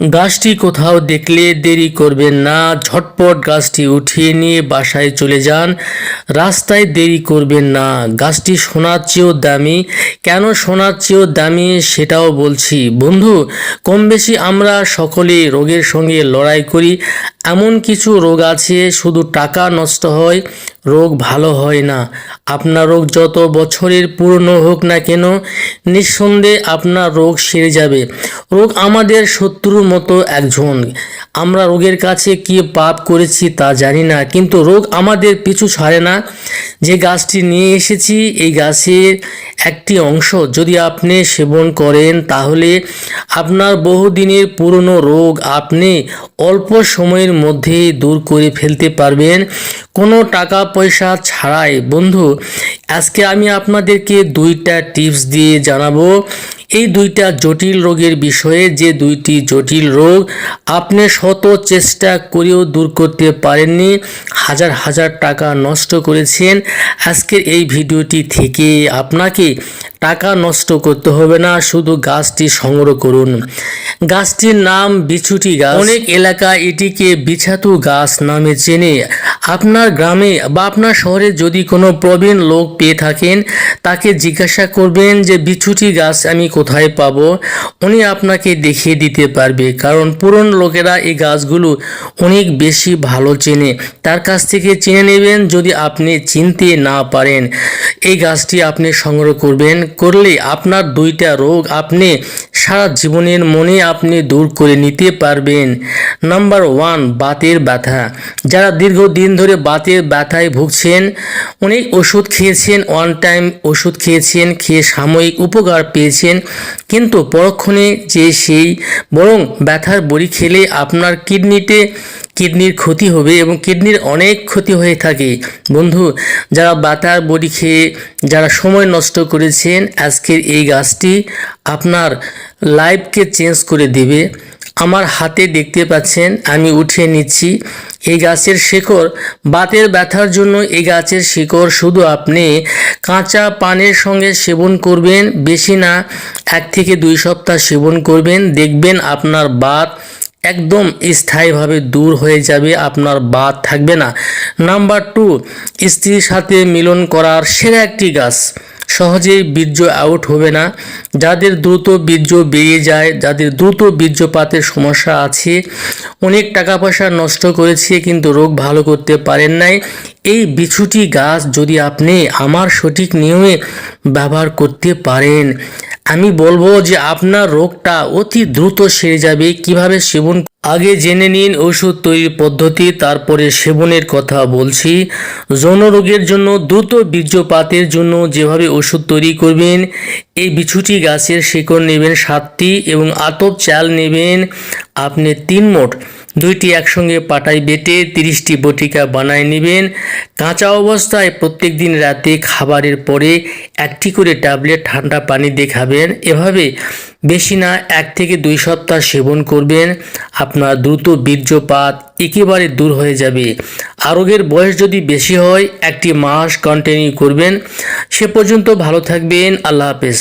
গাছটি কোথাও দেখলে দেরি করবেন না। ঝটপট গাছটি উঠিয়ে নিয়ে বাসায় চলে যান। রাস্তায় দেরি করবেন না। গাছটি সোনার চেয়েও দামি। কেন সোনার চেয়েও দামি সেটাও বলছি। বন্ধু কম বেশি আমরা সকলে রোগের সঙ্গে লড়াই করি। এমন কিছু রোগ আছে, শুধু টাকা নষ্ট হয়। রোগ ভালো হয় না। আপনার রোগ যত বছরের পুরনো হোক না কেন, নিঃসন্দেহে আপনার রোগ সেরে যাবে। রোগ আমাদের শত্রুর মতো একজন। আমরা রোগের কাছে কি পাপ করেছি তা জানি না, কিন্তু রোগ আমাদের পিছু ছাড়ে না। যে গাছটি নিয়ে এসেছি, এই গাছের একটি অংশ। যদি আপনি সেবন করেন, তাহলে আপনার বহুদিনের পুরনো রোগ আপনি অল্প সময়ের মধ্যেই দূর করে ফেলতে পারবেন। কোনো টাকা পয়সা ছাড়াই বন্ধু আজকে আমি আপনাদেরকে দুইটা টিপস দিয়ে জানাব। এই দুইটা জটিল রোগের বিষয়ে যে দুইটি জটিল রোগ আপনি শত চেষ্টা করেও দূর করতে পারেননি, হাজার হাজার টাকা নষ্ট করেছেন। আজকের এই ভিডিওটি থেকে আপনাকে টাকা নষ্ট করতে হবে না, শুধু গাছটি সংগ্রহ করুন। গাছটির নাম বিছুটি গাছ। অনেক এলাকা এটিকে বিছাতু গাছ নামে চেনে। আপনার গ্রামে বা আপনার শহরে যদি কোনো প্রবীণ লোক পেয়ে থাকেন, তাকে জিজ্ঞাসা করবেন যে, বিছুটি গাছ আমি কোথায় পাব? উনি আপনাকে দেখিয়ে দিতে পারবে। কারণ পুরনো লোকেরা এই গাছগুলো অনেক বেশি ভালো চেনে। তার কাছ থেকে চিনে নেবেন যদি আপনি চিনতে না পারেন। এই গাছটি আপনি সংগ্রহ করবেন। করলে আপনার দুইটা রোগ আপনি সারা জীবনের মনে আপনি দূর করে নিতে পারবেন। নাম্বার ওয়ান, বাতের ব্যথা। যারা দীর্ঘদিন ধরে বাতের ব্যথায় ভুগছেন, অনেক ওষুধ খেয়েছেন, ওয়ান টাইম ওষুধ খেয়েছেন, খেয়ে সাময়িক উপকার পেয়েছেন কিন্তু পরক্ষণে যে সেই বরং ব্যথার বড়ি খেলে আপনার কিডনিতে কিডনির ক্ষতি হবে এবং কিডনির অনেক ক্ষতি হয়ে থাকে। বন্ধু, যারা বাতার বড়ি খেয়ে, যারা সময় নষ্ট করেছেন, আজকের এই গাছটি আপনার লাইফকে চেঞ্জ করে দেবে। আমার হাতে দেখতে পাচ্ছেন, আমি উঠিয়ে নিচ্ছি। এই গাছের শিকড়, বাতের ব্যথার জন্য এই গাছের শিকড় শুধু আপনি কাঁচা পানের সঙ্গে সেবন করবেন, বেশি না, এক থেকে দুই সপ্তাহ সেবন করবেন। দেখবেন আপনার বাত একদম স্থায়ীভাবে দূর হয়ে যাবে, আপনার বাদ থাকবে না। নাম্বার টু, স্ত্রীর সাথে মিলন করার সেরা একটি গাছ। সহজেই বীর্য আউট হবে না। যাদের দ্রুত বীর্য বেরিয়ে যায়, যাদের দ্রুত বীর্যপাতের সমস্যা আছে, অনেক টাকা পয়সা নষ্ট করেছে কিন্তু রোগ ভালো করতে পারেন নাই। এই বিছুটি গাছ যদি আপনি আমার সঠিক নিয়মে ব্যবহার করতে পারেন, আমি বলব যে আপনার রোগটা অতি দ্রুত সেরে যাবে। কীভাবে সেবন আগে জেনে নিন ওষুধ তৈরির পদ্ধতি, তারপরে সেবনের কথা বলছি। যৌন জন্য, দ্রুত বীর্যপাতের জন্য যেভাবে ওষুধ তৈরি করবেন, এই বিছুটি গাছের শিকড় নেবেন সাতটি এবং আতপ চাল নেবেন আপনি তিন মোট। দুইটি একসঙ্গে পাটায় বেটে তিরিশটি বটিকা বানায় নেবেন। কাঁচা অবস্থায় প্রত্যেক দিন রাতে খাবারের পরে একটি করে ট্যাবলেট ঠান্ডা পানি দিয়ে খাবেন। এভাবে বেশি না এক থেকে দুই সপ্তাহ সেবন করবেন, আপনার দ্রুত বীর্যপাত একেবারে দূর হয়ে যাবে। আরোগের বয়স যদি বেশি হয়, একটি মাস কন্টিনিউ করবেন। সে পর্যন্ত ভালো থাকবেন, আল্লাহ হাফেজ।